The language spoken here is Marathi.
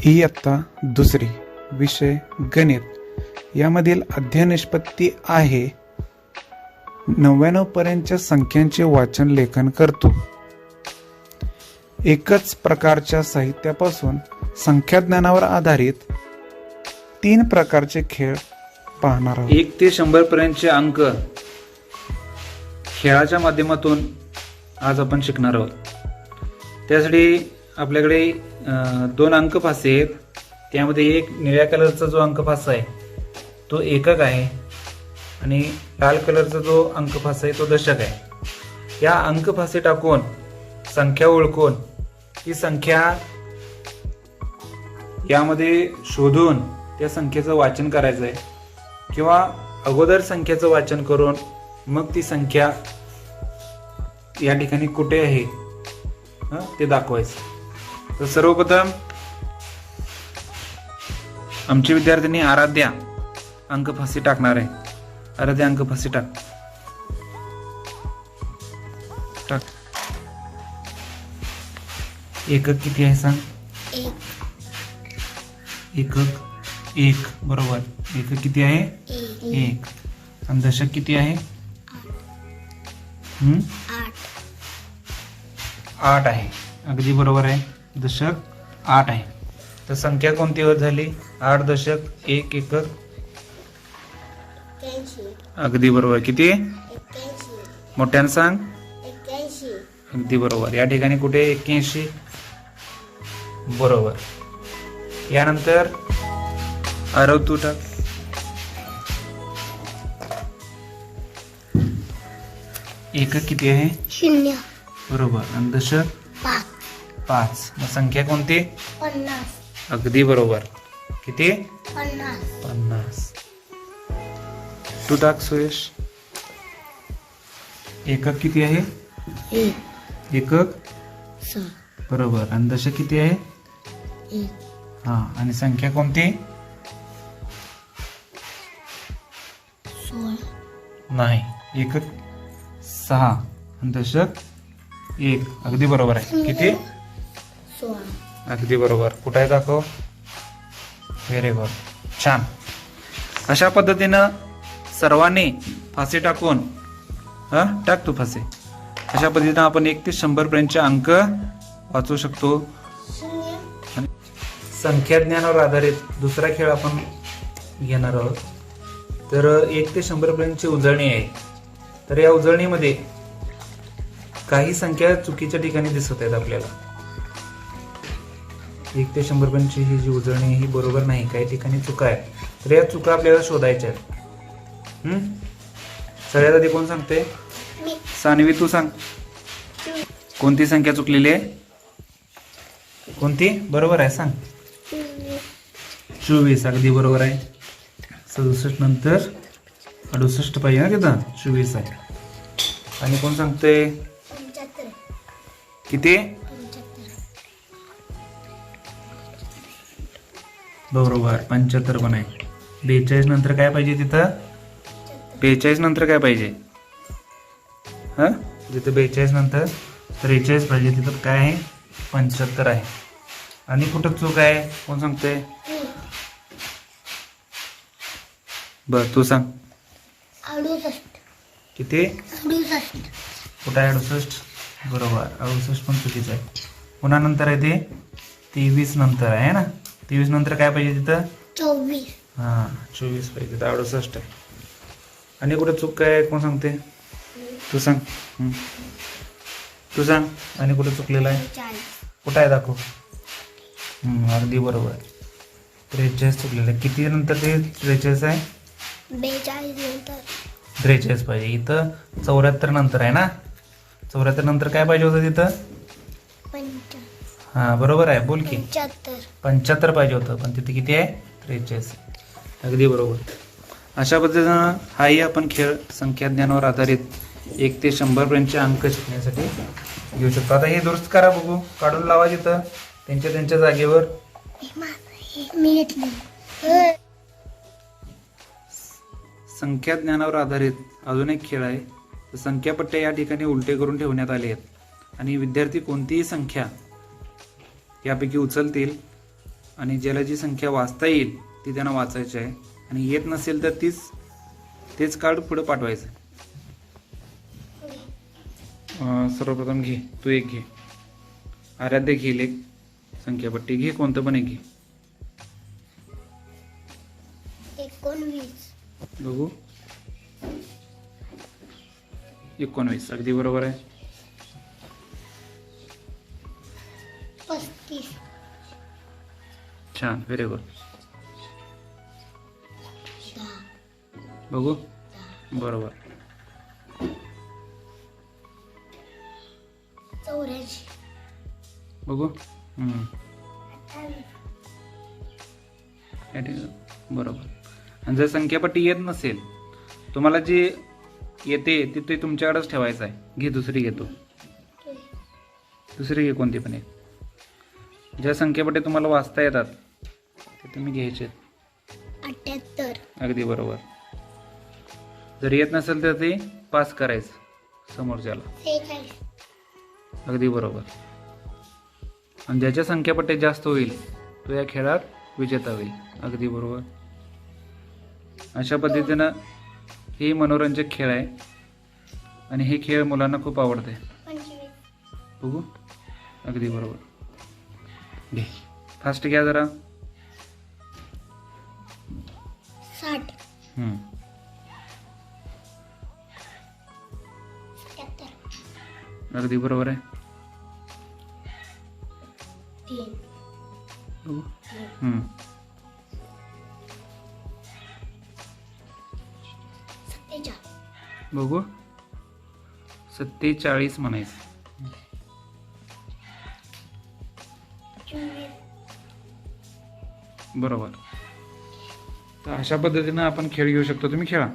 ही आत्ता दुसरी विषय गणित. यामधील अध्ययन निष्पत्ती आहे. नव्याण्णव पर्यंतच्या संख्यांचे वाचन लेखन करतो. एकच प्रकारच्या साहित्यापासून संख्याज्ञानावर आधारित तीन प्रकारचे खेळ पाहणार आहोत. एक ते शंभर पर्यंतचे अंक खेळाच्या माध्यमातून आज आपण शिकणार आहोत. त्यासाठी आपल्याकडे दोन अंक फासे आहेत. त्यामध्ये एक निळ्या कलरचा जो अंक फासा आहे तो एकक आहे. आणि लाल कलरचा जो अंक फासा आहे तो दशक आहे. या अंक फासे टाकून संख्या ओळखून ती संख्या यामध्ये शोधून त्या संख्येचं वाचन करायचं आहे. किंवा अगोदर संख्येचं वाचन करून मग ती संख्या या ठिकाणी कुठे आहे हं, ते दाखवायचं. तर सर्वप्रथम आमची विद्यार्थिनी आराध्या अंक फाशी टाकणार आहे. आराध्या अंक फाशी टाक. टाक. एकक किती आहे सांग? एकक एक. बरोबर. एकक किती आहे? एक. आणि दशक किती आहे? आठ आहे. अगदी बरोबर आहे. दशक आठ आहे. तर संख्या कोणती होत झाली? आठ दशक एक एकक अगदी बरोबर. किती मोठ्यानं सांग. अगदी बरोबर. या ठिकाणी कुठे एक्क्याऐंशी. बरोबर. यानंतर आरव तू टाक. एकक किती आहे? शून्य. बरोबर. आणि दशक? पाच. मग संख्या कोणती? पन्नास. अगदी बरोबर. किती? पन्नास. पन्नास. तू टाक सुरेश. एकक किती आहे? एक. एकक? बरोबर. आणि दशक किती आहे? हा आणि संख्या कोणती? नाही. एकक सहा. आणि दशक एक. अगदी बरोबर आहे. किती? सोळा. अगदी बरोबर. कुठे आहे दाखव व्हेरी गुड छान. अशा पद्धतीनं सर्वांनी फासे टाकून हा? टाक तू फासे. अशा पद्धतीनं आपण एक ते शंभर पर्यंतचे अंक वाचू शकतो. शून्य. आणि संख्याज्ञानावर आधारित दुसरा खेळ आपण घेणार आहोत. तर एक ते शंभर पर्यंतची उजळणी आहे. तर या उजळणीमध्ये काही संख्या चुकीच्या ठिकाणी दिसत आहेत आपल्याला. एक ते शंभर पर्यंतची ही जी उजळणी ही बरोबर नाही काही ठिकाणी चुका आहे तर या चुका आपल्याला शोधायच्या आहेत? सगळ्यात आधी कोण सांगते सानवी तू सांग. कोणती संख्या चुकलेली आहे? कोणती? बरोबर आहे सांग. चोवीस अगदी बरोबर आहे. सदुसष्ट नंतर अडुसष्ट पाहिजे ना तिथं? चोवीस आहे. आणि कोण सांगते किती? बरोबर पंच्याहत्तर पण आहे. बेचाळीस नंतर काय पाहिजे तिथं? बेचाळीस नंतर काय पाहिजे? हा? तिथं बेचाळीस नंतर त्रेचाळीस पाहिजे तिथं काय आहे? पंच्याहत्तर आहे. आणि कुठं चूक आहे? कोण सांगते बर तू सांग. किती? कुठं आहे अडुसष्ट? बरोबर अडुसष्ट पण चुकीचं आहे. पुन्हा नंतर आहे ते? तेवीस नंतर आहे ना? तेवीस नंतर काय पाहिजे तिथं? चोवीस. हां चोवीस पाहिजे तिथं अडुसष्ट आहे आणि कुठं चूक काय कोण सांगते? तू सांग. हं. तू सांग. आणि कुठं चुकलेलं आहे? चाळीस. कुठं आहे दाखव. हं, अगदी बरोबर. आहे त्रेचाळीस चुकलेलं आहे. किती नंतर ते त्रेचाळीस आहे? बेचाळीस नंतर. त्रेचाळीस पाहिजे. इथं चौऱ्याहत्तर नंतर आहे ना? चौऱ्याहत्तर नंतर काय पाहिजे होतं तिथं? पंचा हां बरोबर आहे. बोल की. पंच्याहत्तर. पंच्याहत्तर पाहिजे होतं पण तिथे किती आहे? त्रेचाळीस. अगदी बरोबर. अशा पद्धतीनं हाही आपण खेळ संख्याज्ञानावर आधारित एक ते शंभर पर्यंतचे अंक शिकण्यासाठी घेऊ शकतो. आता हे दुरुस्त करा बघू. काढून लावा तिथं त्यांच्या त्यांच्या जागेवर. घेतलं संख्याज्ञानावर आधारित अजून एक खेळ आहे. संख्यापट्ट्या या ठिकाणी उलटे करून ठेवण्यात आले आहेत. आणि विद्यार्थी कोणतीही संख्या यापैकी उचलतील आणि ज्याला जी संख्या वाचता येईल ती त्यांना वाचायची आहे. आणि येत नसेल तर तीच तेच कार्ड पुढे पाठवायचं. सर्वप्रथम घे तू एक घे. आराध्य घेईल एक संख्यापट्टी घे कोणतं पण एक घे. एकोणवीस. बघू. एकोणवीस अगदी बरोबर आहे. छान व्हेरी गुड बघू? बरोबर. बघू? बरोबर. आणि जर संख्यापट्टी येत नसेल तुम्हाला जी येते ती ते तुमच्याकडेच ठेवायचं आहे. घे दुसरी घेतो दुसरी घे कोणती पण एक. ज्या संख्यापट्टी तुम्हाला वाचता येतात ते तुम्ही घ्यायचे. अठ्याहत्तर. अगदी बरोबर. जर येत नसेल तर ते पास करायचं समोरच्याला. सेहेचाळीस अगदी बरोबर. आणि ज्याच्या संख्यापट्टी जास्त होईल तो या खेळात विजेता होईल. अगदी बरोबर. अशा पद्धतीनं हे मनोरंजक खेळ आहे. आणि हे खेळ मुलांना खूप आवडते. पंचवीस. बघू. अगदी बरोबर. घे. फास्ट घ्या जरा. अगदी बरोबर आहे. तीन. बघू. सत्तेचाळीस म्हणायचं. बरोबर. तर अशा पद्धतीनं आपण खेळ घेऊ शकतो. तुम्ही खेळा.